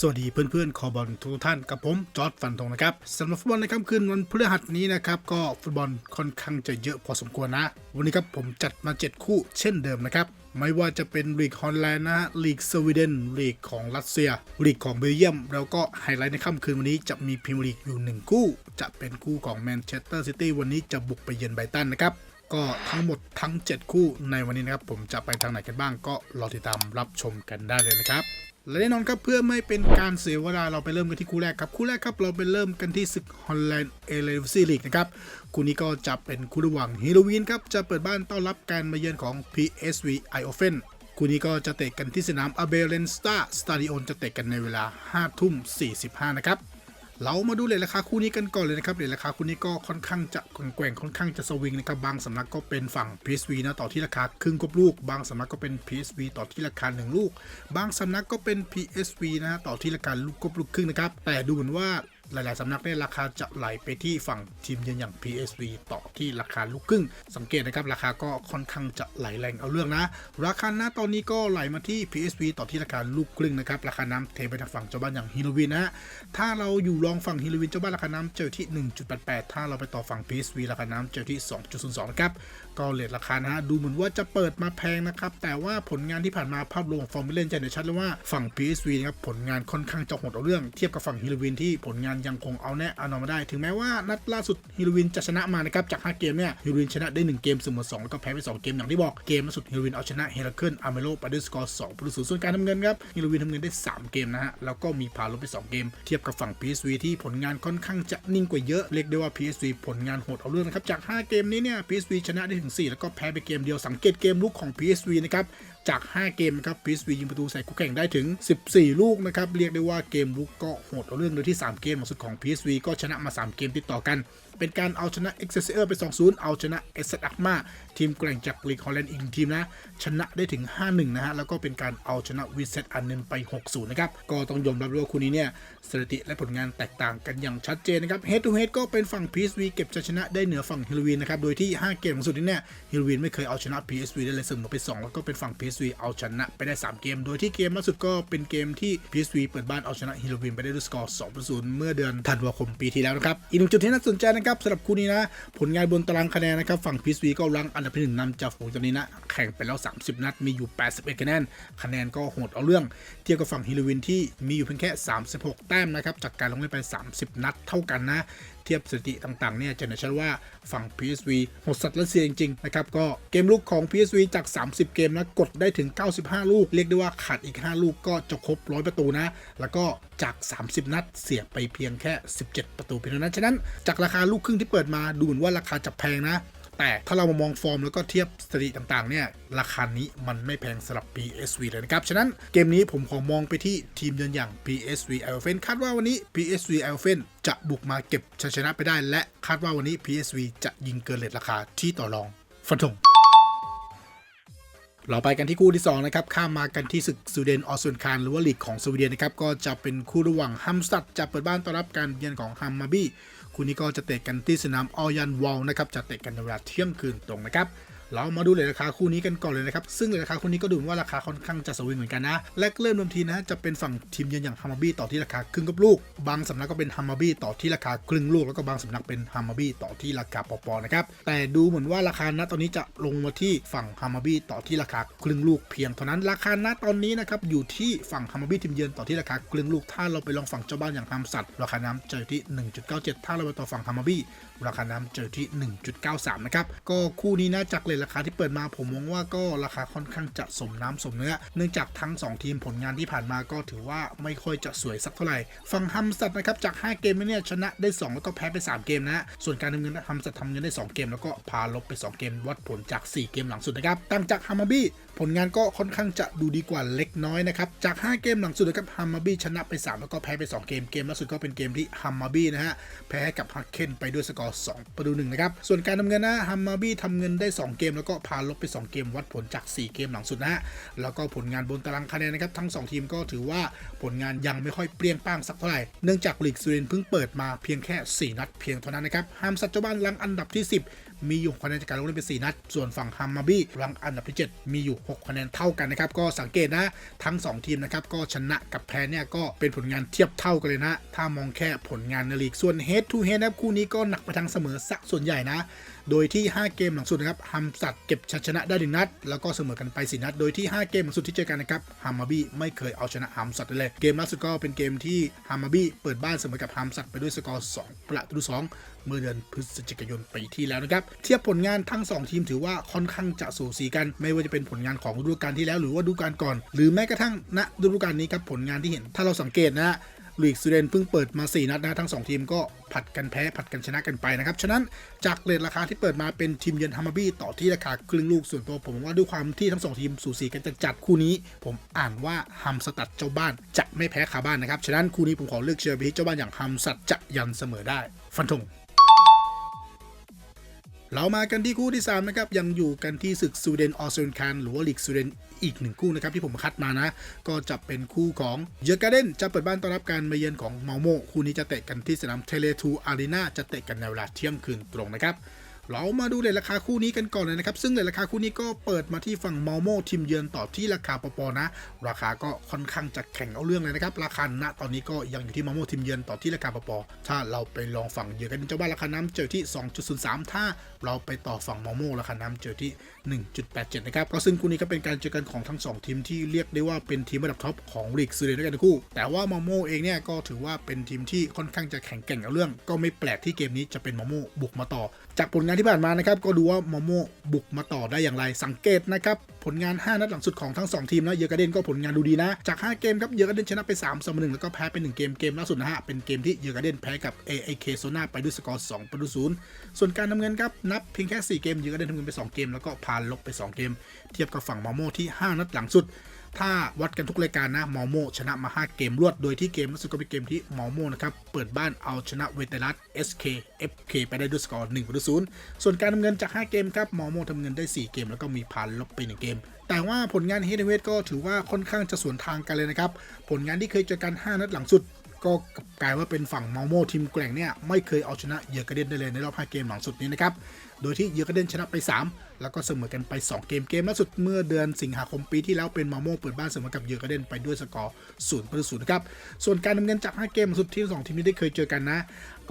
สวัสดีเพื่อนๆ คอบอลทุกท่านกับผม จอร์ดฟันธงนะครับสำหรับฟุตบอลในค่ำคืนวันพฤหัสนี้นะครับก็ฟุตบอลค่อนข้างจะเยอะพอสมควรนะ วันนี้ครับผมจัดมา 7 คู่เช่นเดิมนะครับไม่ว่าจะเป็นลีกฮอลแลนด์นะลีกสวีเดนลีกของรัสเซียลีกของเบลเยียม แล้วก็ไฮไลท์ในค่ำคืนวันนี้จะมีพรีเมียร์ลีกอยู่ 1 คู่ จะเป็นคู่ของแมนเชสเตอร์ซิตี้วันนี้จะบุกไปเยือนไบตันนะครับก็ทั้งหมดทั้ง 7 คู่ในวันนี้นะครับผมจะไปทางไหนกันบ้างก็รอติดตามรับชมกันได้เลยนะครับ และแน่นอนครับเพื่อไม่เป็นการเสียเวลาเราไปเริ่มกันที่คู่แรกครับ คู่แรกครับเราไปเริ่มกันที่ศึกฮอลแลนด์เอเลฟซีลีกนะครับคู่นี้ก็จะเป็นคู่ระหว่างฮิโรวีนครับจะเปิดบ้านต้อนรับการมาเยือนของ PSV i o f e n คู่นี้ก็จะเตะกันที่สนามอเบเลนสตาสตาดิโอนจะเตะกันในเวลา 5 ทุ่ม 45 นะครับ เรามาดูเลทราคาคู่นี้กันก่อนเลยนะครับเลทราคาคู่นี้ก็ค่อนข้างจะแกว่งค่อนข้างจะสวิงนะครับบางสำนักก็เป็นฝั่ง PSV นะต่อที่ราคาครึ่งกบลูก บางสำนักก็เป็น PSV ต่อที่ราคา1ลูก บางสำนักก็เป็น PSV นะฮะต่อที่ราคาลูกกบลูกครึ่งนะครับแต่ดูเหมือนว่า หลาย ๆ สำนักเนี่ยราคาจะไหลไปที่ฝั่งทีมเยือนอย่าง PSV ต่อที่ราคาลูกครึ่ง สังเกตนะครับ ราคาก็ค่อนข้างจะไหลแรงเอาเรื่องนะ ราคาหน้าตอนนี้ก็ไหลมาที่ PSV ต่อที่ราคาลูกครึ่งนะครับ ราคาน้ำเทไปทางฝั่งเจ้าบ้านอย่างฮิโรวินนะฮะถ้าเราอยู่รองฝั่งฮิโรวินเจ้าบ้านราคาน้ำเจอที่ 1.88 ถ้าเราไปต่อฝั่ง PSV ราคาน้ำเจอที่ 2.02 นะครับ ก็เลทราคานะฮะ ดูเหมือนว่าจะเปิดมาแพงนะครับ แต่ว่าผลงานที่ผ่านมาภาพรวมของฟอร์มิเล่นจะเห็นชัดเลยว่าฝั่ง PSV นะครับผลงานค่อนข้างจะหดเอาเรื่องเทียบกับฝั่งฮิโรวินที่ผลงานยังคงเอาแน่เอานอนมาได้ ถึงแม้ว่านัดล่าสุดฮิโรวินจะชนะมานะครับจาก 5 เกมเนี่ยฮิโรวินชนะได้ 1 เกมเสมอ2แล้วก็แพ้ไป 2 เกมอย่างที่บอกเกมล่าสุดฮิโรวินเอาชนะเฮราเคิลอาร์เมโลไปด้วยสกอร์2ประตูศูนย์ส่วนการทำเงินครับฮิโรวินทำเงินได้ 3 เกมนะฮะแล้วก็มีพาลบไป 2 เกม เทียบกับฝั่ง PSV ที่ผลงานค่อนข้างจะนิ่งกว่าเยอะเรียกได้ว่า PSV ผลงานโหดเอาเรื่องนะครับจาก 5 เกมนี้เนี่ย PSV ชนะได้ถึง4 แล้วก็แพ้ไปเกมเดียวสังเกตเกมลุกของ PSV นะครับ จาก 5 เกมนะครับ PSV ยิงประตูใส่คู่แข่งได้ถึง 14 ลูกนะครับเรียกได้ว่าเกมลุกก็โหดเอาเรื่องโดยที่ 3 เกมหลังสุดของ PSV ก็ชนะมา 3 เกมติดต่อกัน เป็นการเอาชนะ Excelsior ไป 2-0 เอาชนะ e s อักมาทีมแกร่งจากลีกฮอลแลนด์อีกทีมนะ ชนะได้ถึง 5-1 นะฮะ แล้วก็เป็นการเอาชนะวิเซตอันเนนไป 6-0 นะครับ ก็ต้องยอมรับว่าคู่นี้เนี่ยสถิติและผลงานแตกต่างกันอย่างชัดเจนนะครับ Head to Head ก็เป็นฝั่ง PSV เก็บชัยชนะได้เหนือฝั่งฮิโรวีนนะครับ โดยที่ 5 เกมหลังสุดนี้เนี่ยฮิโรวีนไม่เคยเอาชนะ PSV ได้เลยเสมอไป 2 แล้วก็เป็นฝั่ง PSV เอาชนะไปได้ 3 เกม โดยที่เกมล่าสุดก็เป็นเกมที่ PSV เปิดบ้านเอาชนะฮิโรวีนไปได้ด้วยสกอร์2-0 เมื่อเดือนธันวาคมปีที่แล้วนะครับ อีกหนึ่งจุดที่น่าสนใจนะครับสำหรับคู่นี้นะ ผลงานบนตารางคะแนนนะครับ ฝั่ง PSV ก็รังอันดับที่หนึ่งนำจากฝูงจำนี้นะ แข่งไปแล้ว 30 นัด มีอยู่ 81 คะแนน คะแนนก็โหดเอาเรื่อง เทียบกับฝั่งฮิโรวินที่มีอยู่เพียงแค่ 36 แต้มนะครับ จากการลงเล่นไป 30 นัดเท่ากันนะ เทียบสถิติต่างๆเนี่ยจะเห็นชัดว่าฝั่ง PSV หดสัตว์รัสเซียจริงๆนะครับก็เกมลุกของ PSV จาก 30 เกมนะกดได้ถึง 95 ลูก เรียกได้ว่าขาดอีก 5 ลูกก็จะครบ 100 ประตูนะ แล้วก็จาก 30 นัดเสียไปเพียงแค่ 17 ประตูเพียงเท่านั้นฉะนั้นจากราคาลูกครึ่งที่เปิดมาดูเหมือนว่าราคาจะแพงนะ แต่ถ้าเรามามองฟอร์มแล้วก็เทียบสถิติต่างๆเนี่ยราคานี้มันไม่แพงสำหรับ PSV เลยนะครับ ฉะนั้นเกมนี้ผมขอมองไปที่ทีมเยือนอย่าง PSV e i o f e n คาดว่าวันนี้ PSV e i o f e n จะบุกมาเก็บชัยชนะไปได้ และคาดว่าวันนี้ PSV จะยิงเกินเลทราคาที่ต่อรองฟันธงเราไปกันที่คู่ที่ 2 นะครับ ข้ามมากันที่ศึกสวีเดนออสเซนคารหรือว่าลีกของสวีเดนนะครับ ก็จะเป็นคู่ระหว่างฮัมสตัดจะเปิดบ้านต้อนรับการเยือนของฮัมมาบี้ คู่นี้ก็จะเตะกันที่สนามออยันวอลนะครับจะเตะกันในเวลาเที่ยงคืนตรงนะครับ เรามาดูเลยราคาคู่นี้กันก่อนเลยนะครับ ซึ่งเลยราคาคู่นี้ก็ดูว่าราคาค่อนข้างจะสวิงเหมือนกันนะแรกเริ่มเดิมทีนะจะเป็นฝั่งทีมเยือนอย่างฮัมมาบี้ต่อที่ราคาครึ่งกับลูก บางสำนักก็เป็นฮัมมาบี้ต่อที่ราคาครึ่งลูกแล้วก็บางสำนักเป็นฮัมมาบี้ต่อที่ราคาปอปอนะครับแต่ดูเหมือนว่าราคาณตอนนี้จะลงมาที่ฝั่งฮัมมาบี้ต่อที่ราคาครึ่งลูกเพียงเท่านั้นราคาณตอนนี้นะครับอยู่ที่ฝั่งฮัมมาบี้ทีมเยือนต่อที่ราคาครึ่งลูกถ้าเราไปลองฝั่งเจ้าบ้านอย่างฮัมสัตราคาน้ำเจอที่ 1.97 ถ้าเราไปต่อฝั่งฮัมมาบี้ราคาน้ำเจอที่ 1.93 นะครับ ก็คู่นี้นะจากเลยราคาที่เปิดมาผมมองว่าก็ราคาค่อนข้างจะสมน้ำสมเนื้อ เนื่องจากทั้ง 2 ทีมผลงานที่ผ่านมาก็ถือว่าไม่ค่อยจะสวยสักเท่าไหร่ฝั่งฮัมสัตนะครับจาก 5 เกมเนี่ยชนะได้ 2 แล้วก็แพ้ไป 3 เกมนะส่วนการทำเงินฮัมสัตทำเงินได้ 2 เกม แล้วก็พาลบไป 2 เกมวัดผลจาก 4 เกมหลังสุดนะครับต่างจากฮัมาบี้ผลงานก็ค่อนข้างจะดูดีกว่าเล็กน้อยนะครับจาก 5 เกมหลังสุดนะครับฮัมมาบี้ชนะไป 3 แล้วก็แพ้ไป 2 เกมเกมล่าสุดก็เป็นเกมที่ฮัมมาบี้นะฮะแพ้กับฮักเคนไปด้วยสกอร์2 ประตูหนึ่งนะครับ ส่วนการทำเงินนะฮัมมาบี้ทำเงินได้ 2 เกม แล้วก็พาลบไป 2 เกมวัดผลจาก 4 เกมหลังสุดนะฮะแล้วก็ผลงานบนตารางคะแนนนะครับ ทั้ง 2 ทีมก็ถือว่าผลงานยังไม่ค่อยเปรี้ยงป้างสักเท่าไหร่ เนื่องจากลีกสวีเดนเพิ่งเปิดมาเพียงแค่ 4 นัดเพียงเท่านั้นนะครับฮัมสัตว์เจ้าบ้านลังอันดับที่ 10 มีอยู่คะแนนจากการลงเล่นเป็น4นัด ส่วนฝั่งฮัมมาบี้รังอันดับที่ 7 มีอยู่ 6 คะแนนเท่ากันนะครับ ก็สังเกตนะ ทั้ง 2 ทีมนะครับ ก็ชนะกับแพ้เนี่ย ก็เป็นผลงานเทียบเท่ากันเลยนะ ถ้ามองแค่ผลงานในลีก ส่วน head to head นะครับคู่นี้ก็หนักไปทางเสมอสักส่วนใหญ่นะ โดยที่ 5 เกมหลังสุดนะครับฮัมสัตเก็บชัยชนะได้หนึ่งนัด แล้วก็เสมอกันไป4นัด โดยที่ 5 เกมหลังสุดที่เจอกันนะครับฮัมมาบี้ไม่เคยเอาชนะฮัมสัตเลย เกมล่าสุดก็เป็นเกมที่ฮัมมาบี้เปิดบ้านเสมอกับฮัมสัตไปด้วยสกอร์2ประตู2เมื่อเดือนพฤศจิกายนปีที่แล้วนะครับ เทียบผลงานทั้ง 2 ทีมถือว่าค่อนข้างจะสูสีกัน ไม่ว่าจะเป็นผลงานของฤดูกาลที่แล้วหรือว่าฤดูกาลก่อน หรือแม้กระทั่งณฤดูกาลนี้ครับผลงานที่เห็น ถ้าเราสังเกตนะฮะ ลีกสวีเดนเพิ่งเปิดมา 4 นัดนะทั้ง 2 ทีมก็ผัดกันแพ้ผัดกันชนะกันไปนะครับ ฉะนั้นจากเลทราคาที่เปิดมาเป็นทีมเยือนฮัมมาบี้ต่อที่ราคาครึ่งลูกส่วนตัวผมว่าด้วยความที่ทั้ง 2 ทีมสูสีกันจะจัดคู่นี้ ผมอ่านว่าฮัมสตัดเจ้าบ้านจะไม่แพ้คาบ้านนะครับ ฉะนั้นคู่นี้ผมขอเลือกเชียร์ไปที่เจ้าบ้านอย่างฮัมสตัตจะยันเสมอได้ ฟันธง เรามากันที่คู่ที่ 3 นะครับ ยังอยู่กันที่ศึกสวีเดนออสเตรเลียนหรือว่าลีกสวีเดนอีกหนึ่งคู่นะครับ ที่ผมคัดมานะ ก็จะเป็นคู่ของเยอร์การ์เดนจะเปิดบ้านต้อนรับการมาเยือนของเมาโมคู่นี้จะเตะกันที่สนามเทเลทูอารีนาจะเตะกันในเวลาเที่ยงคืนตรงนะครับเรามาดูเลทราคาคู่นี้กันก่อนเลยนะครับ ซึ่งเลทราคาคู่นี้ก็เปิดมาที่ฝั่งเมาโมทีมเยือนต่อที่ราคาปปนะ ราคาก็ค่อนข้างจะแข่งเอาเรื่องเลยนะครับ ราคาณตอนนี้ก็ยังอยู่ที่เมาโมทีมเยือนต่อที่ราคาปปถ้าเราไปลองฝั่งเยือนกันเจ้าบ้านราคาน้ำเจอที่ 2.03 ถ้าเราไปต่อฝั่งมอโม่ราคาน้ำเจอที่ 1.87 นะครับก็ซึ่งคู่นี้ก็เป็นการเจอกันของทั้ง 2 ทีมที่เรียกได้ว่าเป็นทีมระดับท็อปของลีกสวีเดนด้วยกันทั้งคู่ แต่ว่ามอโม่เองเนี่ยก็ถือว่าเป็นทีมที่ค่อนข้างจะแข็งแกร่งเอาเรื่อง ก็ไม่แปลกที่เกมนี้จะเป็นมอโม่บุกมาต่อ จากผลงานที่ผ่านมานะครับก็ดูว่ามอโม่บุกมาต่อได้อย่างไรสังเกตนะครับ ผลงาน 5 นัดหลังสุดของทั้ง 2 ทีมนะเยอร์กาเดนก็ผลงานดูดีนะ จาก 5 เกมครับเยอร์กาเดนชนะไป3เสมอ1แล้วก็แพ้ไป1เกมเกมล่าสุดนะฮะเป็นเกมที่เยอร์กาเดนแพ้กับ AIK โซนาไปด้วยสกอร์2ประตูศูนย์ส่วนการทำเงินครับนับเพียงแค่ 4 เกมเยอร์กาเดนทำเงินไป 2 เกมแล้วก็พานลบไป 2 เกม เทียบกับฝั่งมอโมที่ 5 นัดหลังสุด ถ้าวัดกันทุกรายการนะมอโมชนะมา 5 เกมรวด โดยที่เกมล่าสุดก็เป็นเกมที่มอโมนะครับ เปิดบ้านเอาชนะเวเตลัส SK FK ไปได้ด้วยสกอร์1ประตูศูนย์ส่วนการทำเงินจาก 5 เกมครับมอโมทำเงินได้ 4 เกม แล้วก็มีพันลบไป 1 เกม แต่ว่าผลงานเฮดเวทก็ถือว่าค่อนข้างจะสวนทางกันเลยนะครับ ผลงานที่เคยเจอกัน 5 นัดหลังสุด ก็กลายว่าเป็นฝั่งมาโมทีมแกร่งเนี่ยไม่เคยเอาชนะเยอร์กระเด็นได้เลยในรอบ 5 เกมหลังสุดนี้นะครับ โดยที่เยอร์กระเด็นชนะไป 3 แล้วก็เสมอกันไป 2 เกมเกมล่าสุดเมื่อเดือนสิงหาคมปีที่แล้วเป็นมาโมเปิดบ้านเสมอกับเยอร์กระเด็นไปด้วยสกอร์0ประตูศูนย์นะครับ ส่วนการดำเนินจาก 5 เกมสุดที่ 2 ทีมนี้ได้เคยเจอกันนะ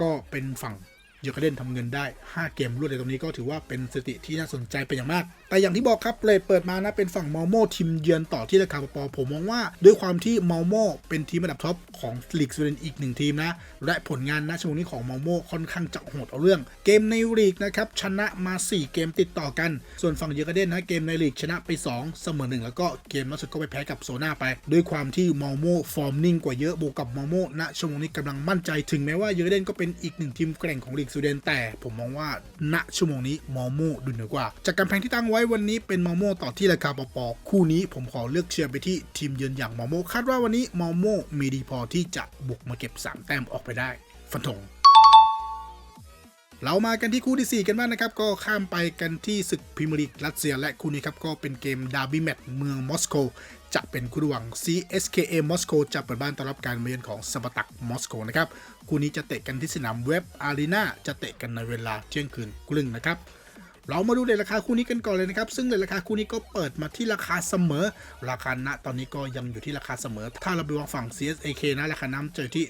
ก็เป็นฝั่ง เยอร์กเดนทำเงินได้ 5 เกมรวดเลยตรงนี้ก็ถือว่าเป็นสถิติที่น่าสนใจเป็นอย่างมาก แต่อย่างที่บอกครับเลทเปิดมานะเป็นฝั่งมอโมทีมเยือนต่อที่ราคาปอผมมองว่า ด้วยความที่มอโมเป็นทีมระดับท็อปของลีกสวีเดนอีกหนึ่งทีมนะ และผลงานณช่วงนี้ของมอโมค่อนข้างจะโหดเอาเรื่อง เกมในลีกนะครับชนะมา 4 เกมติดต่อกัน ส่วนฝั่งเยอร์กเดนนะเกมในลีกชนะไป 2 เสมอ1แล้วก็เกมล่าสุดก็ไปแพ้กับโซนาไป ด้วยความที่มอโมฟอร์มนิ่งกว่าเยอะบวกกับมอโมณช่วงนี้กำลังมั่นใจถึงแม้ว่าเยอร์กเดนก็เป็นอีกหนึ่งทีมแกร่งของลีกสวีเดนแต่ผมมองว่าณชั่วโมงนี้มอโมดูเหนือกว่า จากการแพงที่ตั้งไว้วันนี้เป็นมอโมต่อที่ราคาปอปอคู่นี้ผมขอเลือกเชียร์ไปที่ทีมเยือนอย่างมอโมคาดว่าวันนี้มอโมมีดีพอที่จะบุกมาเก็บ3แต้มออกไปได้ ฟันธงเรามากันที่คู่ที่ 4 กันบ้างนะครับ ก็ข้ามไปกันที่ศึกพรีเมียร์ลีกรัสเซีย และคู่นี้ครับ ก็เป็นเกมดาร์บี้แมตช์เมืองมอสโก จะเป็นคู่ระหว่าง CSKA มอสโกจะเปิดบ้านต้อนรับการมาเยือนของสปาตักมอสโกนะครับคู่นี้จะเตะกันที่สนามเว็บอารีนาจะเตะกันในเวลาเที่ยงคืนครึ่งนะครับเรามาดูเลทราคาคู่นี้กันก่อนเลยนะครับ ซึ่งเลทราคาคู่นี้ก็เปิดมาที่ราคาเสมอ ราคาณตอนนี้ก็ยังอยู่ที่ราคาเสมอ ถ้าเราไปวางฝั่ง CSAK นะราคาน้ำเจอที่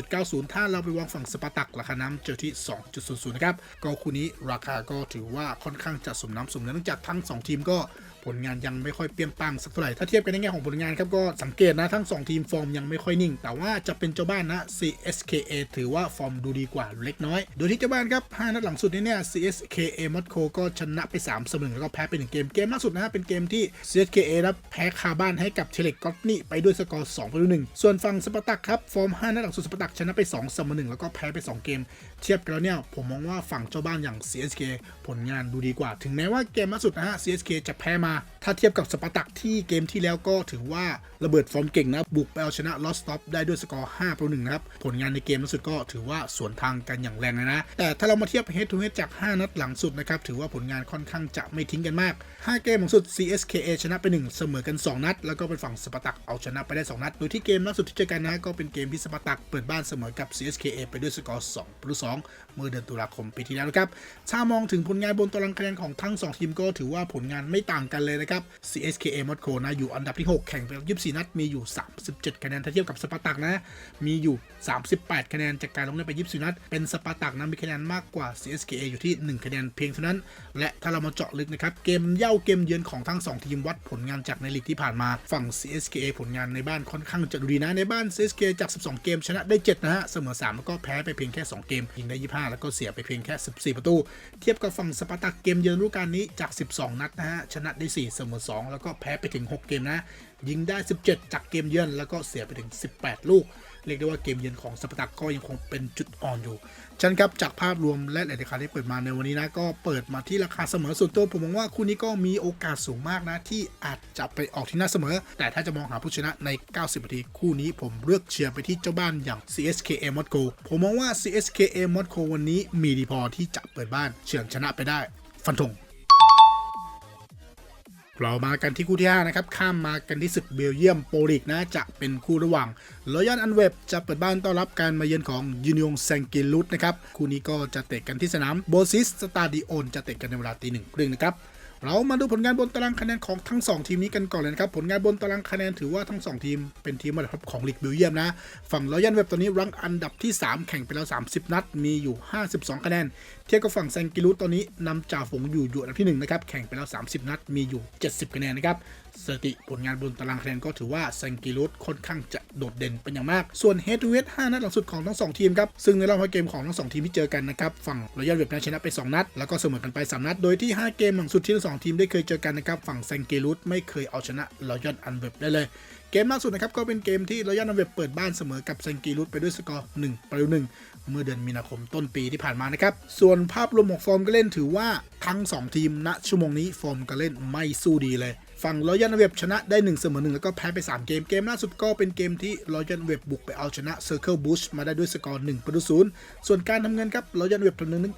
1.90 ถ้าเราไปวางฝั่งสปาตักราคาน้ำเจอที่ 2.00 นะครับ ก็คู่นี้ราคาก็ถือว่าค่อนข้างจะสมน้ำสมเนื้อเนื่องจากทั้ง 2 ทีมก็ ผลงานยังไม่ค่อยเปรี้ยงปังสักเท่าไหร่ถ้าเทียบกันในแง่ของผลงานครับก็สังเกตนะทั้ง 2 ทีมฟอร์มยังไม่ค่อยนิ่ง แต่ว่าจะเป็นเจ้าบ้านนะ CSKA ถือว่าฟอร์มดูดีกว่าเล็กน้อย โดยที่เจ้าบ้านครับ5นัดหลังสุดนี้เนี่ย CSKA มอสโกก็ชนะไป3เสมอแล้วก็แพ้ไป1เกมเกมล่าสุดนะฮะเป็นเกมที่ CSKA นะแพ้คาบ้านให้กับเทเล็กกอตนี่ไปด้วยสกอร์2ประตู1ส่วนฝั่งสปาตักครับฟอร์ม5นัดหลังสุดสปาตักชนะไป2เสมอ1แล้วก็แพ้ไป 2 เกม เทียบกันแล้วเนี่ยผมมองว่าฝั่งเจ้าบ้านอย่าง CSK ผลงานดูดีกว่า ถึงแม้ว่าเกมล่าสุดนะฮะ CSK จะแพ้มาถ้าเทียบกับสปาร์ตักที่เกมที่แล้วก็ถือว่าระเบิดฟอร์มเก่งนะบุกไปเอาชนะลอสต็อปได้ด้วยสกอร์5ต่อ1นะครับ ผลงานในเกมล่าสุดก็ถือว่าสวนทางกันอย่างแรงเลยนะ แต่ถ้าเรามาเทียบ head to head จาก 5 นัดหลังสุดนะครับ ถือว่าผลงานค่อนข้างจะไม่ทิ้งกันมาก 5 เกมหลังสุด CSKA ชนะไป 1 เสมอกัน 2 นัด แล้วก็เป็นฝั่งสปาร์ตักเอาชนะไปได้ 2 นัด โดยที่เกมล่าสุดที่เจอกันนะก็เป็นเกมที่สปาร์ตักเปิดบ้านเสมอกับ CSKA ไปด้วยสกอร์2ประตู2 เมื่อเดือนตุลาคมปีที่แล้วนะครับถ้ามองถึงผลงานบนตารางคะแนนของทั้ง 2 ทีมก็ถือว่าผลงานไม่ต่างกันเลยนะครับ CSKA มอสโกนะอยู่อันดับที่ 6 แข่งไปแล้ว24 นัด มีอยู่ 37 คะแนนถ้าเทียบกับสปาร์ตักนะ มีอยู่ 38 คะแนนจากการลงเล่นไป 24 นัด เป็นสปาร์ตักนะมีคะแนนมากกว่า CSKA อยู่ที่ 1 คะแนนเพียงเท่านั้น และถ้าเรามาเจาะลึกนะครับเกมเย่าเกมเยือนของทั้ง 2 ทีมวัดผลงานจากในลีกที่ผ่านมาฝั่ง CSKA ผลงานในบ้านค่อนข้างจะดูดีนะในบ้าน CSKA จาก 12 เกมชนะได้ 7 นะฮะเสมอ 3 แล้วก็แพ้ไปเพียงแค่ 2 เกมยิงได้ 25แล้วก็เสียไปเพียงแค่ 14 ประตู เทียบกับฝั่งสปาร์ตักเกมเยือนฤดูกาลนี้จาก 12 นัดนะฮะ ชนะได้ 4 เสมอ 2 แล้วก็แพ้ไปถึง 6 เกมนะ ยิงได้ 17 จากเกมเยือนแล้วก็เสียไปถึง 18 ลูก เรียกได้ว่าเกมเยือนของสปาร์ตักก็ยังคงเป็นจุดอ่อนอยู่ฉะนันครับจากภาพรวมและหลายๆราคาที่เปิดมาในวันนี้นะก็เปิดมาที่ราคาเสมอส่วนตัวผมมองว่าคู่นี้ก็มีโอกาสสูงมากนะที่อาจจะไปออกที่หน้าเสมอ แต่ถ้าจะมองหาผู้ชนะใน 90นาทีคู่นี้ผมเลือกเชียร์ไปที่เจ้าบ้านอย่าง CSKA Moscow ผมมองว่า CSKA Moscow วันนี้มีดีพอที่จะเปิดบ้านเฉือนชนะไปได้ ฟันธง เรามากันที่คู่ที่5นะครับ ข้ามมากันที่ศึกเบลเยียมโปลิกนะ จะเป็นคู่ระหว่างรอยันอันเวบจะเปิดบ้านต้อนรับการมาเยือนของยูนิองแซงกิลุตนะครับ คู่นี้ก็จะเตะกันที่สนามโบซิสสตาดิโอนจะเตะกันในเวลาตีหนึ่งครึ่งนะครับ เรามาดูผลงานบนตารางคะแนนของทั้ง 2 ทีมนี้กันก่อนเลยนะครับ ผลงานบนตารางคะแนนถือว่าทั้ง 2 ทีมเป็นทีมระดับของลีกบิลเยียมนะ ฝั่งรอยันเว็บตอนนี้รังอันดับที่ 3 แข่งไปแล้ว 30 นัด มีอยู่ 52 คะแนน เทียบกับฝั่งแซงกิลูตอนนี้นำจ่าฝูงอยู่อยู่อันดับที่1นะครับ แข่งไปแล้ว 30 นัด มีอยู่ 70 คะแนนนะครับ สถิติผลงานบนตารางคะแนนก็ถือว่าแซงกิลุสค่อนข้างจะโดดเด่นเป็นอย่างมาก ส่วน Head to Head 5นัดหลังสุดของทั้ง 2 ทีมครับ ซึ่งในรอบเกมของทั้ง 2 ทีมที่เจอกันนะครับ ฝั่งรอยัลเว็บชนะไป 2 นัด แล้วก็เสมอกันไป 3 นัด โดยที่ 5 เกมหลังสุดที่ทั้งสองทีมได้เคยเจอกันนะครับฝั่งแซงกิลุสไม่เคยเอาชนะรอยัลอันเว็บได้เลยเกมล่าสุดนะครับก็เป็นเกมที่รอยัลอันเว็บเปิดบ้านเสมอกับแซงกิลุสไปด้วยสกอร์1ประตู1เมื่อเดือนมีนาคมต้นปีที่ผ่านมานะครับส่วนภาพรวมของฟอร์มการเล่นถือว่าทั้ง 2 ทีมณชั่วโมงนี้ฟอร์มการเล่นไม่สู้ดีเลย ฝั่งรอยัลเว็บชนะได้1เสมอ1แล้วก็แพ้ไป 3 เกม เกมล่าสุดก็เป็นเกมที่รอยัลเว็บบุกไปเอาชนะเซอร์เคิลบูชมาได้ด้วยสกอร์1ประตูศูนย์ส่วนการทำเงินครับรอยัลเว็บทำเงินนึง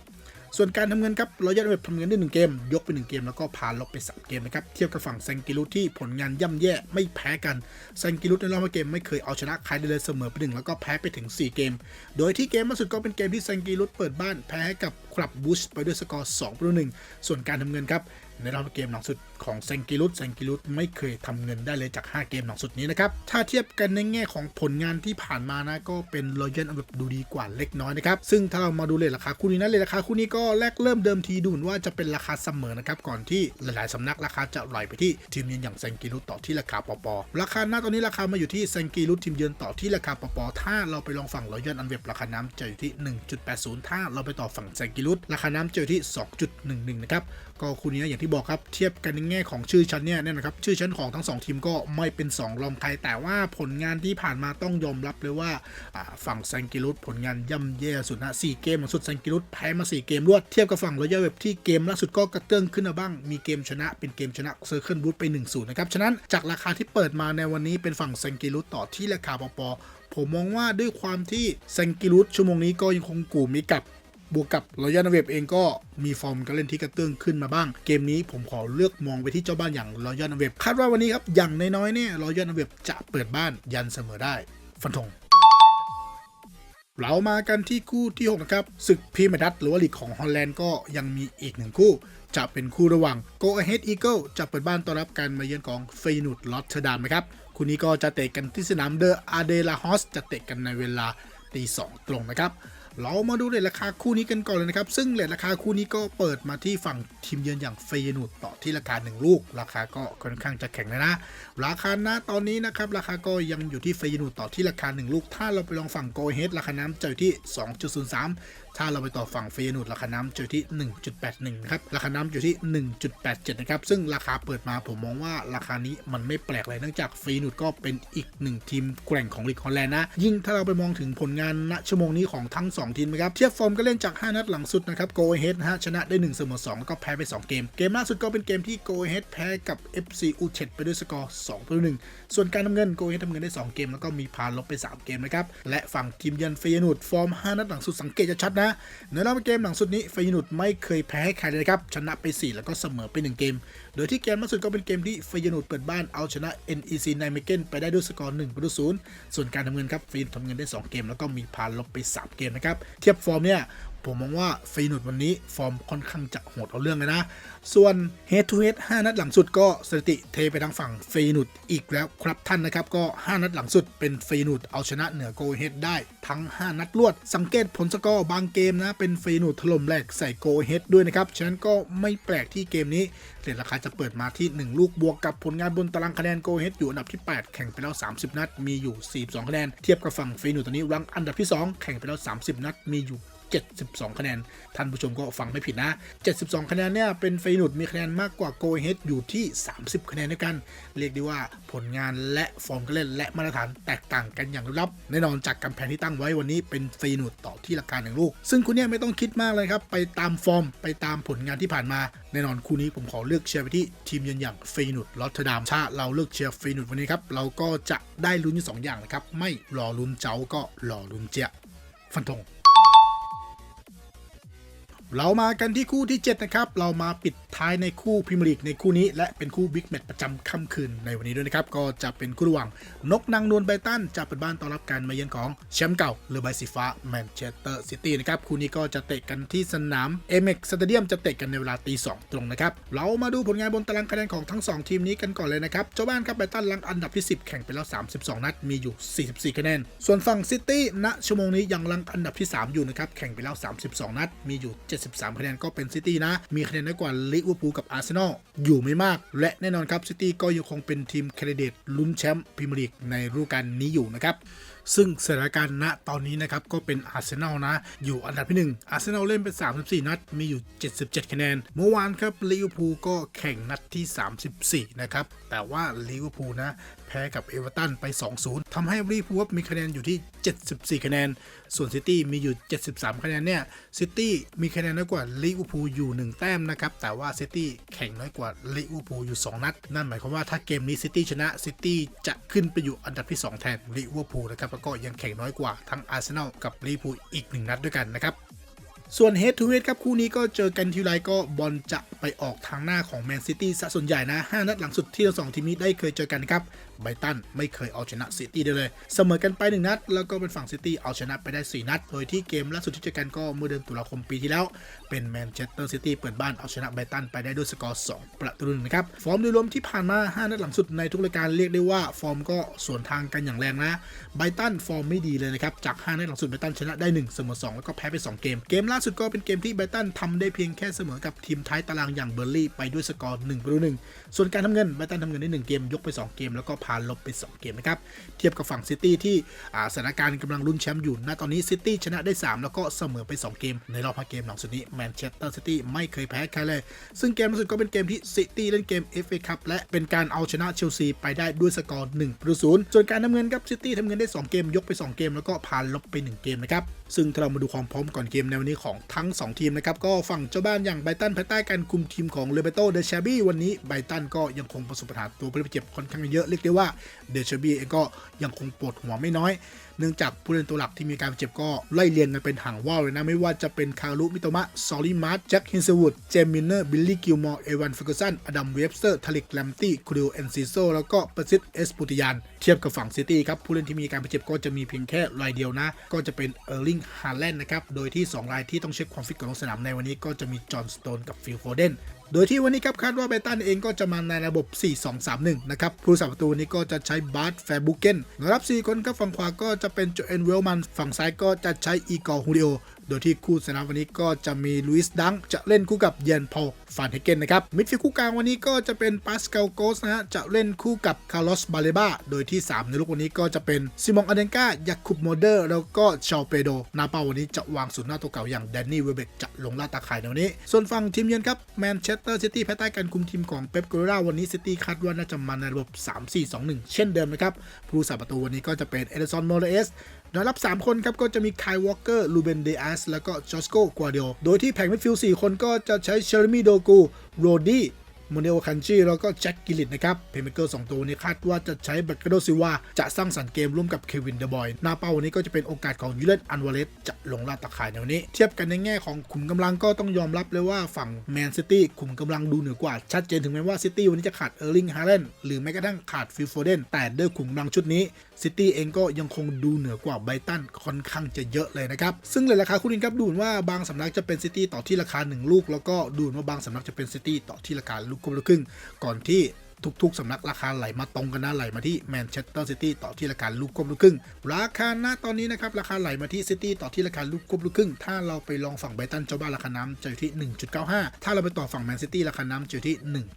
ส่วนการทำเงินครับรอยัลเว็บทำเงินได้1เกม ยกไป 1 เกมแล้วก็ผ่านลบไป 3 เกมนะครับ เทียบกับฝั่งแซงกิลุที่ผลงานย่ำแย่ไม่แพ้กัน แซงกิลุในรอบเกมไม่เคยเอาชนะใครได้เลยเสมอไปหนึ่งแล้วก็แพ้ไปถึง 4 เกม โดยที่เกมล่าสุดก็เป็นเกมที่แซงกิลุเปิดบ้านแพ้ให้กับคลับบูชไปด้วยสกอร์2ประตู1ส่วนการทำเงินครับ ในรอบเกมหลังสุดของแซงกิลุสแซงกิลุสไม่เคยทำเงินได้เลยจาก 5 เกมหลังสุดนี้นะครับ ถ้าเทียบกันในแง่ของผลงานที่ผ่านมานะก็เป็นรอยัลอันดับดูดีกว่าเล็กน้อยนะครับ ซึ่งถ้าเรามาดูเลยราคาคู่นี้นะเลยราคาคู่นี้ก็แรกเริ่มเดิมทีดูเหมือนว่าจะเป็นราคาเสมอนะครับก่อนที่หลายๆสำนักราคาจะไหลไปที่ทีมเยือนอย่างแซงกิลุสต่อที่ราคาปอปอราคาหน้าตอนนี้ราคามาอยู่ที่แซงกิลุสทีมเยือนต่อที่ราคาปอปอถ้าเราไปลองฝั่งรอยัลอันเว็บราคาน้ำจะอยู่ที่ 1.80 ถ้าเราไปต่อฝั่งแซงกิลุสราคาน้ำจะอยู่ที่ 2.11 นะครับ ก็คู่นี้อย่างที่บอกครับเทียบกันในแง่ของชื่อชั้นเนี่ยเนี่ยนะครับชื่อชั้นของทั้ง 2 ทีมก็ไม่เป็น 2 รองใคร แต่ว่าผลงานที่ผ่านมาต้องยอมรับเลยว่าฝั่งแซงกิรุตผลงานย่ำแย่สุดนะ4เกมสุดแซงกิรุตแพ้มา 4 เกมรวดเทียบกับฝั่งรอยัลเว็บที่เกมล่าสุดก็กระเตื้องขึ้นมาบ้าง มีเกมชนะเป็นเกมชนะเซอร์เคิลบูทไป1-0นะครับฉะนั้นจากราคาที่เปิดมาในวันนี้เป็นฝั่งแซงกิรุตต่อที่ราคาปอปอผมมองว่าด้วยความที่แซงกิรุตชั่วโมงนี้ก็ยังคงกูมีกับ บวกกับรอยัลเวฟเองก็มีฟอร์มการเล่นที่กระเตื้องขึ้นมาบ้าง เกมนี้ผมขอเลือกมองไปที่เจ้าบ้านอย่างรอยัลเวฟคาดว่าวันนี้ครับอย่างน้อยๆเนี่ยรอยัลเวฟจะเปิดบ้านยันเสมอได้ ฟันธงเรามากันที่คู่ที่6นะครับศึกพรีเมียร์ดัตหรือว่าลีกของฮอลแลนด์ก็ยังมีอีกหนึ่งคู่ จะเป็นคู่ระหว่าง Go Ahead Eagle จะเปิดบ้านต้อนรับการมาเยือนของเฟยนูดลอตเทดัมนะครับคู่นี้ก็จะเตะกันที่สนามเดออาเดลาฮอสจะเตะกันในเวลาตีสองตรงนะครับ เรามาดูเลทราคาคู่นี้กันก่อนเลยนะครับ ซึ่งเลทราคาคู่นี้ก็เปิดมาที่ฝั่งทีมเยือนอย่างเฟยนูดต่อที่ราคา 1 ลูก ราคาก็ค่อนข้างจะแข็งเลยนะ ราคาณตอนนี้นะครับราคาก็ยังอยู่ที่เฟยนูดต่อที่ราคา 1 ลูก ถ้าเราไปลองฝั่งโกเฮดราคาน้ำจะอยู่ที่ 2.03ถ้าเราไปต่อฝั่งเฟยนูดราคาน้ำอยู่ที่ 1.81นะครับ ราคาน้ำอยู่ที่ 1.87 นะครับ ซึ่งราคาเปิดมาผมมองว่าราคานี้มันไม่แปลกเลยเนื่องจากเฟยนูดก็เป็นอีกหนึ่งทีมแกร่งของลีกฮอลแลนด์นะ ยิ่งถ้าเราไปมองถึงผลงานณชั่วโมงนี้ของทั้ง 2 ทีมนะครับ เทียบฟอร์มก็เล่นจาก 5 นัดหลังสุดนะครับโกเฮดนะฮะชนะได้ 1 เสมอ 2 แล้วก็แพ้ไป 2 เกม เกมล่าสุดก็เป็นเกมที่โกเฮดแพ้กับ FC u เ e ไปด้วยสกอร์2ต่อ1ส่วนการทำเงินโกเฮดทำเงินได้ 2 เกม แล้วก็มีพาลบไป 3 เกมนะครับและฝั่งทีมเยือนเฟยนูดฟอร์ม 5 นัดหลังสุดสังเกตจะชัดนะในรอบเกมหลังสุดนี้ฟยนูดไม่เคยแพ้ใครเลยครับชนะไป 4 แล้วก็เสมอไป 1 เกม โดยที่เกมล่าสุดก็เป็นเกมที่ฟยนูดเปิดบ้านเอาชนะ NEC n i m e g e n ไปได้ด้วยสกอร์1ประตูศูนย์ส่วนการทำเงินครับฟยนุดทำเงินได้ 2 เกมแล้วก็มีพาลบไป 3 เกมนะครับเทียบฟอร์มเนี่ย ผมมองว่าฟยนูดวันนี้ฟอร์มค่อนข้างจะโหดเอาเรื่องเลยนะ ส่วน Head to Head 5 นัดหลังสุดก็สถิติเทไปทางฝั่งฟยนูดอีกแล้วครับท่านนะครับ ก็ 5 นัดหลังสุดเป็นฟยนูดเอาชนะเหนือโกเฮดได้ทั้ง 5 นัดรวด สังเกตผลสกอร์บางเกมนะ เป็นฟยนูดถล่มแหลกใส่โกเฮดด้วยนะครับ ฉะนั้นก็ไม่แปลกที่เกมนี้เหรียญราคาจะเปิดมาที่ 1 ลูกบวกกับผลงานบนตารางคะแนนโกเฮดอยู่อันดับที่ 8 แข่งไปแล้ว 30 นัดมีอยู่ 42 คะแนนเทียบกับฝั่งฟยนูดตอนนี้รังอันดับที่ 2 แข่งไปแล้ว 30 นัดมีอยู่ 72 คะแนน ท่านผู้ชมก็ฟังไม่ผิดนะ 72 คะแนนเนี่ยเป็นเฟนุดมีคะแนนมากกว่าโกเฮดอยู่ที่ 30 คะแนนด้วยกัน เรียกได้ว่าผลงานและฟอร์มการเล่นและมาตรฐานแตกต่างกันอย่างลับแน่นอนจากกำแพงที่ตั้งไว้วันนี้เป็นเฟนุดต่อที่ราคาหนึ่งลูก ซึ่งคุณเนี่ยไม่ต้องคิดมากเลยครับไปตามฟอร์มไปตามผลงานที่ผ่านมาแน่นอนคู่นี้ผมขอเลือกเชียร์ไปที่ทีมเยือนอย่างเฟยนุดลอตเทอร์ดัมถ้าเราเลือกเชียร์เฟยนุดวันนี้ครับเราก็จะได้ลุ้นอยู่สองอย่างนะครับไม่รอลุ้นเจ้าก็รอลุ้นเจียฟันธง เรามากันที่คู่ที่ 7 นะครับ เรามาปิดท้ายในคู่พรีเมียร์ลีกในคู่นี้ และเป็นคู่บิ๊กแมตช์ประจำค่ำคืนในวันนี้ด้วยนะครับ ก็จะเป็นคู่ระหว่าง นกนางนวลไบตันจะเปิดบ้านต้อนรับการมาเยือนของแชมป์เก่าเรือใบสีฟ้าแมนเชสเตอร์ซิตี้นะครับ คู่นี้ก็จะเตะกันที่สนามเอเม็กสเตเดียมจะเตะกันในเวลาตีสองตรงนะครับ เรามาดูผลงานบนตารางคะแนนของทั้ง 2 ทีมนี้กันก่อนเลยนะครับ เจ้าบ้านครับไบตันลังอันดับที่ 10 แข่งไปแล้ว 32 นัดมีอยู่ 44 คะแนน ส่วนฝั่งซิตี้ณชั่วโมงนี้ยังลังอันดับที่ 3 อยู่นะครับแข่งไปแล้ว 32 นัดมีอยู่73 คะแนนก็เป็นซิตี้นะ มีคะแนนน้อยกว่าลิเวอร์พูลกับอาร์เซนอลอยู่ไม่มาก และแน่นอนครับซิตี้ก็ยังคงเป็นทีมแคนดิเดตลุ้นแชมป์พรีเมียร์ลีกในฤดูกาลนี้อยู่นะครับซึ่งสถานการณ์ณตอนนี้นะครับก็เป็นอาร์เซนอลนะ อยู่อันดับที่ 1 อาร์เซนอลเล่นไป 34 นัด มีอยู่ 77 คะแนน เมื่อวานครับลิเวอร์พูลก็แข่งนัดที่ 34 นะครับ แต่ว่าลิเวอร์พูลนะ แพ้กับเอเวอร์ตันไป 2-0 ทำให้ลิเวอร์พูลมีคะแนนอยู่ที่ 74 คะแนน ส่วนซิตี้มีอยู่ 73 คะแนนเนี่ย ซิตี้มีคะแนนน้อยกว่าลิเวอร์พูลอยู่ 1 แต้มนะครับ แต่ว่าซิตี้แข่งน้อยกว่าลิเวอร์พูลอยู่ 2 นัด นั่นหมายความว่าถ้าเกมนี้ซิตี้ชนะ ซิตี้จะขึ้นไปอยู่อันดับที่ 2 แทนลิเวอร์พูลนะครับ แล้วก็ยังแข่งน้อยกว่าทั้งอาร์เซนอลกับลิเวอร์พูลอีก 1 นัดด้วยกันนะครับส่วน Head to Head ครับ คู่นี้ก็เจอกันทีไรก็บอลจะไปออกทางหน้าของแมนซิตี้ซะส่วนใหญ่นะ 5 นัดหลังสุดที่ทั้งสองทีมนี้ได้เคยเจอกันครับ ไบตันไม่เคยเอาชนะซิตี้ได้เลย เสมอกันไป 1 นัด แล้วก็เป็นฝั่งซิตี้เอาชนะไปได้ 4 นัด โดยที่เกมล่าสุดที่เจอกันก็เมื่อเดือนตุลาคมปีที่แล้ว เป็นแมนเชสเตอร์ซิตี้เปิดบ้านเอาชนะไบตันไปได้ด้วยสกอร์ 2 ประตูหนึ่งนะครับ ฟอร์มโดยรวมที่ผ่านมา 5 นัดหลังสุดในทุกรายการเรียกได้ว่าฟอร์มก็สวนทางกันอย่างแรงนะไบตันฟอร์มไม่ดีเลยนะครับจาก 5 นัดหลังสุดไบตันชนะได้ 1 เสมอ 2 แล้วก็แพ้ไป 2 เกม เกมล่าสุดก็เป็นเกมที่ไบตันทำได้เพียงแค่เสมอกับทีมท้ายตารางอย่างเบอร์ลี่ไปด้วยสกอร์1ประตูหนึ่งส่วนการทำเงินไบตันทำเงินได้1เกมยกไป 2 เกมแล้วก็พาลบไป 2 เกมนะครับ เทียบกับฝั่งซิตี้ที่สถานการณ์กำลังลุ้นแชมป์อยู่ณตอนนี้ซิตี้ชนะได้ 3 แล้วก็เสมอไป 2 เกม ในรอบ5เกมหลังสุดนี้แมนเชสเตอร์ซิตี้ไม่เคยแพ้ใครเลย ซึ่งเกมล่าสุดก็เป็นเกมที่ซิตี้เล่นเกม FA คัพและเป็นการเอาชนะเชลซีไปได้ด้วยสกอร์1ประตูศูนย์ส่วนการทำเงินครับซิตี้ทำเงินได้ 2 เกมยกไป 2 เกม แล้วก็พาลบไป 1 เกมนะครับซึ่งถ้าเรามาดูความพร้อมก่อนเกมในวันนี้ของทั้ง 2 ทีมนะครับก็ฝั่งเจ้าบ้านอย่างไบรตันภายใต้การคุมทีมของเลเบโตเดชาบี้วันนี้ไบตันก็ยังคงประสบปัญหาตัวผู้เล่นบาดเจ็บค่อนข้างเยอะเรียกได้ว่าเดชบีเองก็ยังคงปวดหัวไม่น้อย เนื่องจากผู้เล่นตัวหลักที่มีการบาดเจ็บก็ไล่เรียงกันเป็นห่างว่าวเลยนะ ไม่ว่าจะเป็นคารุมิโตมะ ซอลลี่มาร์ทแจ็ค ฮินสวูด เจมมินเนอร์ บิลลี่ กิลมอร์ เอวันฟิกเกอร์สัน อดัม เวฟสเตอร์ ทาริก แลมตี้คริโอเอนซิโซ แล้วก็ประสิทธิ์ เอสปุติยาน เทียบกับฝั่งซิตี้ครับ ผู้เล่นที่มีการบาดเจ็บก็จะมีเพียงแค่รายเดียวนะ ก็จะเป็นเออร์ลิง ฮาแลนด์นะครับ โดยที่ 2 รายที่ต้องเช็คความฟิตก่อนลงสนามในวันนี้ก็จะมีจอห์นสโตนกับฟิลโฟเดน โดยที่วันนี้ครับคาดว่าเบตันเองก็จะมาในระบบ 4-2-3-1 นะครับ ผู้สับประตูนี้ก็จะใช้บาร์ตแฟร์บูเกนรับ 4 คนครับฝั่งขวาก็จะเป็นโจเอนเวลมัน ฝั่งซ้ายก็จะใช้อีกอร์ฮูริโอ โดยที่คู่สนามวันนี้ก็จะมีลุยส์ดังจะเล่นคู่กับเยนพอลฟานเฮเกนนะครับมิดฟิลด์คู่กลางวันนี้ก็จะเป็นปาสคาลโกสนะฮะจะเล่นคู่กับคาร์ลอสบาเลบาโดยที่ 3 ในลูกวันนี้ก็จะเป็นซิมองอเดนกายาคุบโมเดอร์แล้วก็ชาวเปโดนาเปาวันนี้จะวางศูนย์หน้าตัวเก่าอย่างแดนนี่เวเบกจะลงล่าตาข่ายในวันนี้ ส่วนฝั่งทีมเยือนครับแมนเชสเตอร์ซิตี้ภายใต้การคุมทีมของเป๊ปกัวราวันนี้ซิตี้คาดว่าน่าจะมาในระบบ 3-4-2-1 เช่นเดิมนะครับผู้รักษาประตูวันนี้ก็จะเป็นเอเดซอนโมเรส โดยรับ 3 คนครับก็จะมีไคลวอลเกอร์ลูเบนเดอัสแล้วก็จอสโกกัวเดียโดยที่แผงมิดฟิลด์4คนก็จะใช้เชอร์มี่โดกูโรดี้ โมเนโอคันจีแล้วก็แจ็คกิลิตนะครับเพย์เมเกอร์สองตัวนี้คาดว่าจะใช้บักโดซิวาจะสร้างสรรค์เกมร่วมกับเควินเดบอยหน้าเป้าวันนี้ก็จะเป็นโอกาสของยูเลนอันวาเลสจะลงลาดตะข่ายในวันนี้ เทียบกันในแง่ของขุมกำลังก็ต้องยอมรับเลยว่าฝั่งแมนซิตี้ขุมกำลังดูเหนือกว่า ชัดเจนถึงแม้ว่าซิตี้วันนี้จะขาดเออร์ลิงฮาเลนหรือแม้กระทั่งขาดฟิลโฟเดนแต่ด้วยขุมกำลังชุดนี้ซิตี้เองก็ยังคงดูเหนือกว่าไบรตันค่อนข้างจะเยอะเลยนะครับ ซึ่งเลยราคาคู่นี้ครับดูเหมือนว่าบางสำนักจะเป็นซิตี้ต่อที่ราคา 1 ลูก แล้วก็ดูเหมือนว่าบางสำนักจะเป็นซิตี้ต่อที่ราคาลูกกลมลูกครึ่ง ก่อนที่ทุกๆสำนักราคาไหลมาตรงกันนะไหลมาที่แมนเชสเตอร์ซิตี้ต่อที่ราคาลูกกลมลูกครึ่ง ราคาณตอนนี้นะครับราคาไหลมาที่ซิตี้ต่อที่ราคาลูกกลมลูกครึ่ง ถ้าเราไปลองฝั่งไบตันเจ้าบ้านราคาน้ำจะอยู่ที่ 1.95 ถ้าเราไปต่อฝั่งแมนซิตี้ราคาน้ำจะอยู่ที่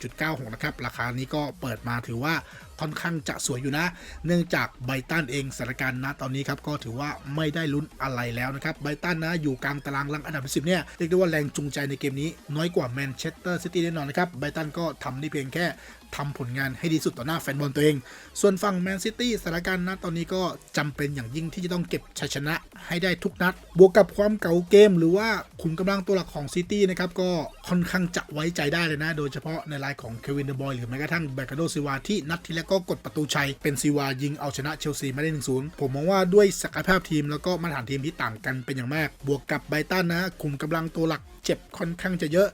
1.96 นะครับราคานี้ก็เปิดมาถือว่าค่อนข้างจะสวยอยู่นะ เนื่องจากไบตันเองสถานการณ์ณตอนนี้ครับก็ถือว่าไม่ได้ลุ้นอะไรแล้วนะครับไบตันนะอยู่กลางตารางลังอันดับ10เนี่ยเรียกได้ว่าแรงจูงใจในเกมนี้น้อยกว่าแมนเชสเตอร์ซิตี้แน่นอนนะครับไบตันก็ทำได้เพียงแค่ทำผลงานให้ดีสุดต่อหน้าแฟนบอลตัวเอง ส่วนฝั่งแมนซิตี้สถานการณ์ณตอนนี้ก็จำเป็นอย่างยิ่งที่จะต้องเก็บชัยชนะให้ได้ทุกนัด บวกกับความเก่าเกม หรือว่าขุมกำลังตัวหลักของซิตี้นะครับก็ค่อนข้างจะไว้ใจได้เลยนะ โดยเฉพาะในรายของเควินเดบอยหรือแม้กระทั่งแบคาโดซิวาที่นัดที่แล้วก็กดประตูชัยเป็นซิวายิงเอาชนะเชลซีมาได้ 1-0 ผมมองว่าด้วยศักยภาพทีมแล้วก็มาตรฐานทีมที่ต่างกันเป็นอย่างมาก บวกกับไบตันนะขุมกำลังตัวหลักเจ็บค่อนข้างจะเยอะ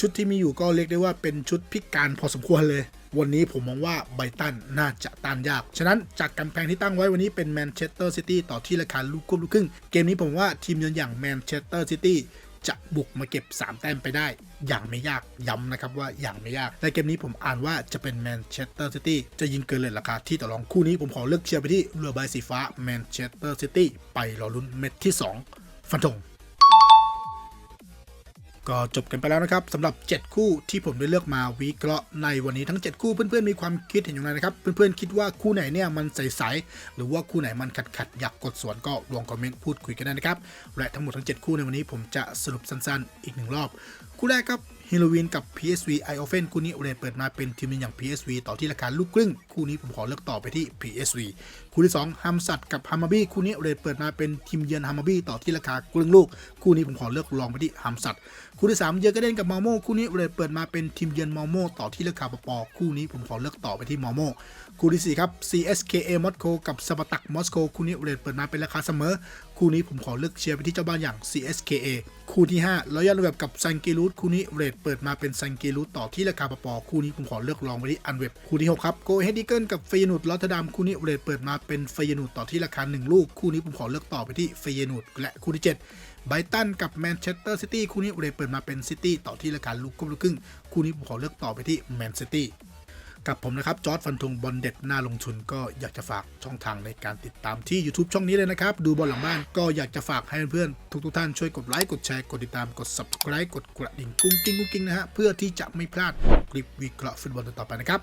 ชุดที่มีอยู่ก็เรียกได้ว่าเป็นชุดพิการพอสมควรเลยวันนี้ผมมองว่าไบตันน่าจะต้านยาก ฉะนั้นจากกำแพงที่ตั้งไว้วันนี้เป็นแมนเชสเตอร์ซิตี้ต่อที่ราคาลูกควบลูกครึ่ง เกมนี้ผมว่าทีมเยือนอย่างแมนเชสเตอร์ซิตี้ จะบุกมาเก็บ 3 แต้มไปได้ อย่างไม่ยากย้ำนะครับว่าอย่างไม่ยากในเกมนี้ผมอ่านว่าจะเป็นแมนเชสเตอร์ซิตี้จะยิงเกินเลยราคาที่ต่อรองคู่นี้ผมขอเลือกเชียร์ไปที่เรือใบสีฟ้าแมนเชสเตอร์ซิตี้ไปรอลุ้นเม็ดที่ 2 ฟันธง ก็จบกันไปแล้วนะครับสำหรับ 7 คู่ที่ผมได้เลือกมาวิเคราะห์ในวันนี้ทั้ง 7 คู่เพื่อนๆมีความคิดเห็นอย่างไรนะครับ เพื่อนๆคิดว่าคู่ไหนเนี่ยมันใสๆหรือว่าคู่ไหนมันขัดๆอยากกดสวนก็ลงคอมเมนต์พูดคุยกันได้นะครับและทั้งหมดทั้ง 7 คู่ในวันนี้ผมจะสรุปสั้นๆ อีกหนึ่งรอบ คู่แรกครับฮิโลวีนกับ PSV i o f e n คู่นี้เรทเปิดมาเป็นทีมอย่าง PSV ต่อที่ราคาลูกครึ่ง คู่นี้ผมขอเลือกต่อไปที่ PSV คู่ที่2ฮัมสัตกับฮามาบี้คู่นี้เรทเปิดมาเป็นทีมเยือนฮามาบี้ต่อที่ราคาครึ่งลูก คู่นี้ผมขอเลือกลองไปที่ฮัมสัตคู่ที่3เยอร์กเดนกับมอโมคู่นี้เรทเปิดมาเป็นทีมเยือนมอโมต่อที่ราคาปปคู่นี้ผมขอเลือกต่อไปที่มอโมคู่ที่4ครับ CSKA มอสโกกับสปาตักมอสโกคู่นี้เรทเปิดมาเป็นราคาเสมอ คู่นี้ผมขอเลือกเชียร์ไปที่เจ้าบ้านอย่าง CSKA คู่ที่5รอยัลเวบกับซันเกรูดคู่นี้เรทเปิดมาเป็นซันเกรูดต่อที่ราคาปปคู่นี้ผมขอเลือกลองไปที่อันเวบคู่ที่6ครับโกเฮดิเกิลกับฟยนูดลอตเทดัมคู่นี้เรทเปิดมาเป็นเฟยนูดต่อที่ราคา 1 ลูก คู่นี้ผมขอเลือกต่อไปที่เฟยนูดและคู่ที่7ไบรตันกับแมนเชสเตอร์ซิตี้คู่นี้เรทเปิดมาเป็นซิตี้ต่อที่ราคาลูกครึ่งลูกครึ่ง คู่นี้ผมขอเลือกต่อไปที่แมนซิตี้กับผมนะครับ จอร์ดฟันธงบอลเด็ดหน้าลงทุนก็อยากจะฝากช่องทางในการติดตามที่ YouTube ช่องนี้เลยนะครับ ดูบอลหลังบ้านก็อยากจะฝากให้เพื่อนๆทุกๆท่านช่วยกดไลค์ กดแชร์ กดติดตามกด subscribe กดกระดิ่งกุ้งกิ้งกุ้งกิ้งนะฮะเพื่อที่จะไม่พลาดคลิปวิเคราะห์ฟุตบอลต่อไปนะครับ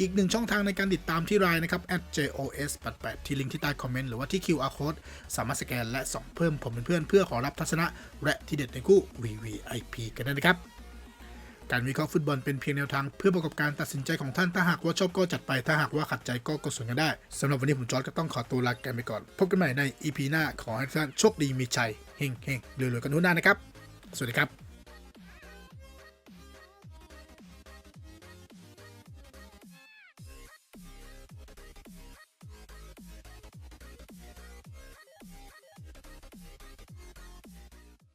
อีกหนึ่งช่องทางในการติดตามที่ไลน์นะครับ @jos88 ที่ลิงก์ที่ใต้คอมเมนต์หรือว่าที่ QR code สามารถสแกนและส่องเพิ่มผมเป็นเพื่อนเพื่อขอรับทัศนะ และที่เด็ดในคู่ VVIP กันได้นะครับการวิเคราะห์ฟุตบอลเป็นเพียงแนวทางเพื่อประกอบการตัดสินใจของท่าน ถ้าหากว่าชอบก็จัดไป ถ้าหากว่าขัดใจก็กดส่วนกันได้ สำหรับวันนี้ผมจอร์ดก็ต้องขอตัวลากันไปก่อน พบกันใหม่ใน EP หน้า ขอให้ทุกท่านโชคดีมีชัย เฮงเฮงรวยๆกันทุกหน้านะครับ สวัสดีครับ